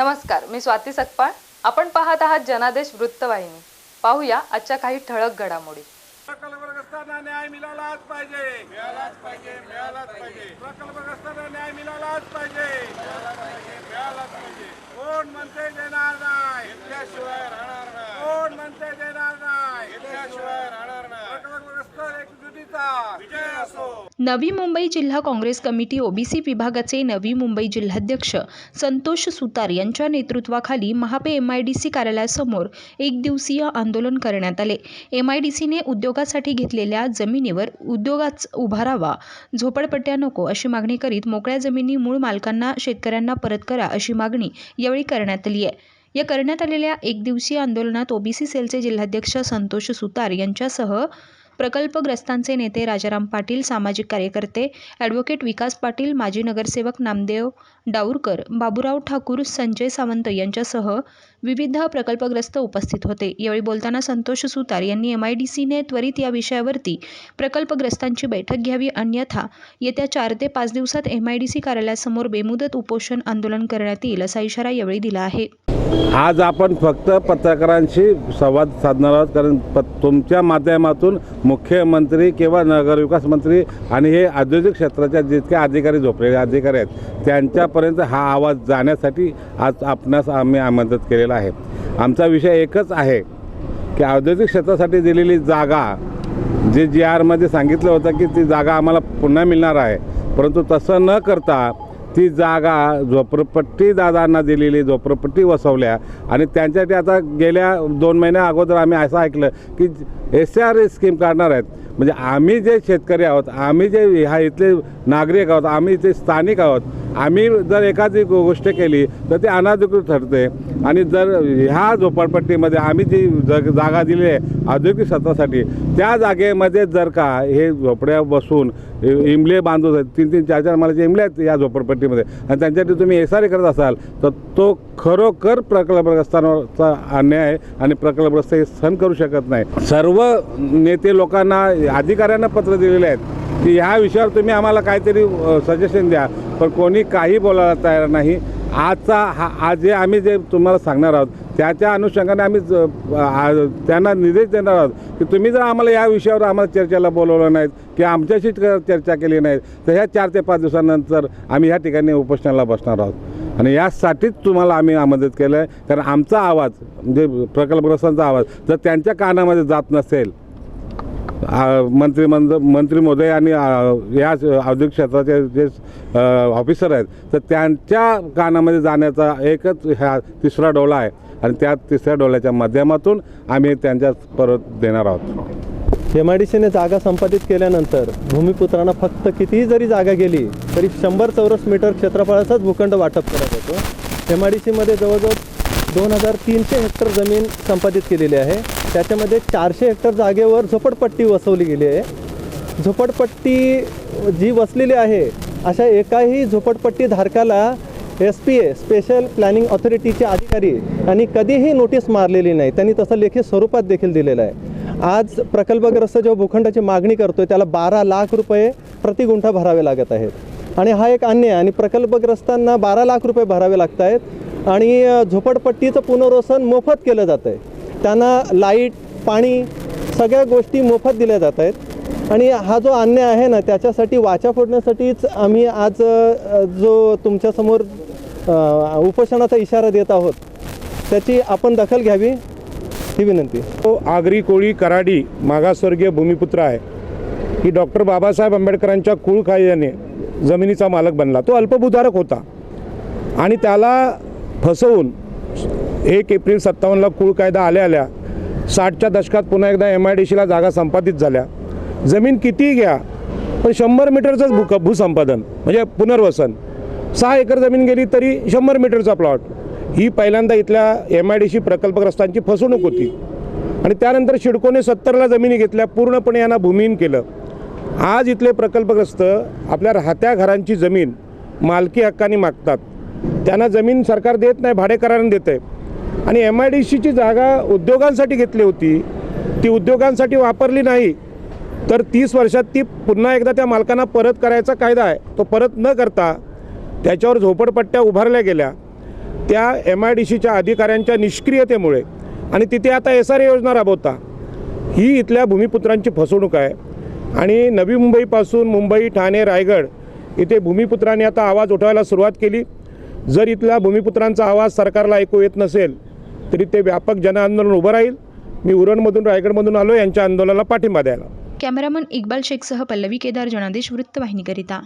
नमस्कार मी स्वाती सकपाळ. आपण पाहत आहात जनादेश वृत्तवाहिनी. पाहूया आजच्या काही ठळक घडामोडी. प्रकल्पग्रस्तांना न्याय मिळालाच पाहिजे. मिळालाच पाहिजे मिळालाच पाहिजे. प्रकल्पग्रस्तांना न्याय मिळालाच पाहिजे. मिळालाच पाहिजे मिळालाच पाहिजे. कोण म्हणते देणार नाही राहणार नाही कोण म्हणते देणार नाही घेतल्याशिवाय राहणार नाही प्रकल्पग्रस्त एकजुटीचा विजय असो नवी मुंबई जिल्हा काँग्रेस कमिटी ओबीसी विभागाचे नवी मुंबई जिल्हाध्यक्ष संतोष सुतार यांच्या नेतृत्वाखाली Mahape M I D C कार्यालयासमोर एक दिवसीय आंदोलन करण्यात आले. एम आय डी सीने उद्योगासाठी घेतलेल्या जमिनीवर उद्योगाच उभारावा झोपडपट्ट्या नको अशी मागणी करीत मोकळ्या जमिनी मूळ मालकांना शेतकऱ्यांना परत करा अशी मागणी यावेळी करण्यात आली आहे. या करण्यात आलेल्या एक दिवसीय आंदोलनात ओबीसी सेलचे जिल्हाध्यक्ष संतोष सुतार यांच्यासह प्रकल्पग्रस्तांचे नेते राजाराम पाटील सामाजिक कार्यकर्ते ॲडव्होकेट विकास पाटील माजी नगरसेवक नामदेव डाऊरकर बाबूराव ठाकूर संजय सावंत यांच्यासह विविध प्रकल्पग्रस्त उपस्थित होते. यावेळी बोलताना संतोष सुतार यांनी एम आय डी सीने त्वरित या विषयावरती प्रकल्पग्रस्तांची बैठक घ्यावी अन्यथा येत्या चार ते पाच दिवसात एम आय डी सी कार्यालयासमोर बेमुदत उपोषण आंदोलन करण्यात येईल असा इशारा यावेळी दिला आहे. आज आपण फक्त पत्रकारांशी संवाद साधणार आहोत कारण प तुमच्या माध्यमातून मुख्यमंत्री किंवा नगरविकास मंत्री आणि हे औद्योगिक क्षेत्राच्या जितके अधिकारी झोपलेले अधिकारी आहेत त्यांच्यापर्यंत हा आवाज जाण्यासाठी आज आपणास आम्ही आमंत्रित केलेला आहे. आमचा विषय एकच आहे की औद्योगिक क्षेत्रासाठी दिलेली जागा जे जी आरमध्ये सांगितलं होतं की ती जागा आम्हाला पुन्हा मिळणार आहे परंतु तसं न करता ती जागा झोपडपट्टी दादांना दिलेली झोपडपट्टी वसवल्या. आणि त्यांच्यासाठी आता गेल्या दोन महिन्या अगोदर आम्ही असं ऐकलं की एस आर स्कीम काढणार आहेत. म्हणजे आम्ही जे शेतकरी आहोत आम्ही जे ह्या इथले नागरिक आहोत आम्ही इथे स्थानिक आहोत आम्ही जर एखादी गोष्ट केली तर ती अनाधिकृत ठरते. आणि जर ह्या झोपडपट्टीमध्ये आम्ही जी जग जागा दिली आहे औद्योगिक स्वतःसाठी त्या जागेमध्ये जर का हे झोपड्या बसून इमले बांधून आहेत, तीन तीन चार चार मालाचे इमले आहेत या झोपडपट्टीमध्ये आणि त्यांच्यासाठी तुम्ही एसारी करत असाल तर तो खरोखर प्रकल्पग्रस्तांवरचा अन्याय आहे आणि प्रकल्पग्रस्त हे सहन करू शकत नाही. सर्व नेते लोकांना अधिकाऱ्यांना पत्र दिलेले आहेत. की ह्या विषयावर तुम्ही आम्हाला काहीतरी सजेशन द्या. पण कोणी काही बोलायला तयार नाही. आजचा हा आज जे आम्ही जे तुम्हाला सांगणार आहोत त्याच्या अनुषंगाने आम्ही ज- त्यांना निर्देश देणार आहोत की तुम्ही जर आम्हाला या विषयावर आम्हाला चर्चेला बोलवलं नाहीत की आमच्याशी चर्चा केली नाही तर ह्या चार ते पाच दिवसानंतर आम्ही ह्या ठिकाणी उपोषणाला बसणार आहोत. आणि यासाठीच तुम्हाला आम्ही आमंत्रित केलं आहे कारण आमचा आवाज म्हणजे प्रकल्पग्रस्तांचा आवाज जर त्यांच्या कानामध्ये जात नसेल आ, मंत्री महोदय आणि या औद्योगिक क्षेत्राचे जे ऑफिसर आहेत तर त्यांच्या कानामध्ये जाण्याचा एकच ह्या तिसरा डोला आहे. आणि त्या तिसऱ्या डोल्याच्या माध्यमातून आम्ही त्यांच्या परत देणार आहोत. एम आय डी सीने जागा संपादित केल्यानंतर भूमिपुत्रांना फक्त कितीही जरी जागा गेली तरी शंभर चौरस मीटर क्षेत्रफळाचाच भूखंड वाटप करत होतो एम आय डी सीमध्ये जवळजवळ दोन हजार तीनशे हेक्टर जमीन संपादित केलेली आहे. त्याच्यामध्ये चारशे हेक्टर जागेवर झोपडपट्टी वसवली गेली आहे. झोपडपट्टी जी वसलेली आहे अशा एकाही झोपडपट्टी धारकाला S P A special planning ऑथॉरिटीचे अधिकारी यांनी कधीही नोटीस मारलेली नाही. त्यांनी तसं लेखी स्वरूपात देखील दिलेलं आहे. आज प्रकल्पग्रस्त जेव्हा भूखंडाची मागणी करतोय त्याला बारा लाख रुपये प्रति गुंठा भरावे लागत आहेत. आणि हा एक अन्याय आणि प्रकल्पग्रस्तांना बारा लाख रुपये भरावे लागत आहेत आणि झोपडपट्टीचं पुनर्वसन मोफत केलं जातं आहे त्यांना लाइट पाणी सगळ्या गोष्टी मोफत दिल्या जात आहेत. आणि हा जो अन्याय आहे ना त्याच्यासाठी वाचा फोडण्यासाठीच आम्ही आज जो तुमच्यासमोर उपोषणाचा इशारा देत आहोत त्याची आपण दखल घ्यावी ही विनंती. तो आगरी कोळी कराडी मागासवर्गीय भूमिपुत्र आहे. की डॉक्टर बाबासाहेब आंबेडकरांच्या कुळ जमिनीचा मालक बनला. तो अल्पभूधारक होता. आणि त्याला फसवून एक एप्रिल सत्तावन्नला कुळ कायदा आल्या आल्या साठच्या दशकात पुन्हा एकदा एम आय डी सीला जागा संपादित झाल्या. जमीन कितीही घ्या पण शंभर मीटरचंच भूक भूसंपादन म्हणजे पुनर्वसन. सहा एकर जमीन गेली तरी शंभर मीटरचा प्लॉट. ही पहिल्यांदा इथल्या एम आय डी सी प्रकल्पग्रस्तांची फसवणूक होती. आणि त्यानंतर शिडकोने सत्तरला जमिनी घेतल्या पूर्णपणे यांना भूमिहीन केलं. आज इथले प्रकल्पग्रस्त आपल्या राहत्या घरांची जमीन मालकी हक्काने मागतात. त्यांना जमीन सरकार देत नाही भाडेकराराने देतं आहे आणि एम आय डी सीची जागा उद्योगांसाठी घेतली होती. ती उद्योगांसाठी वापरली नाही. तर तीस वर्षात ती पुन्हा एकदा त्या मालकांना परत करायचा कायदा आहे. तो परत न करता त्याच्यावर झोपडपट्ट्या उभारल्या गेल्या. त्या एम आय डी सीच्या अधिकाऱ्यांच्या निष्क्रियतेमुळे आणि तिथे आता एस आर योजना राबवता. ही इथल्या भूमिपुत्रांची फसवणूक आहे. आणि नवी मुंबईपासून मुंबई ठाणे रायगड इथे भूमिपुत्रांनी आता आवाज उठवायला सुरुवात केली. जर इथल्या भूमिपुत्रांचा आवाज सरकारला ऐकू येत नसेल तरी ते व्यापक जनआंदोलन उभं राहील. मी उरणमधून रायगडमधून आलो यांच्या आंदोलनाला पाठिंबा द्यायला. कॅमेरामन इक्बाल शेखसह पल्लवी केदार जनादेश वृत्तवाहिनीकरिता.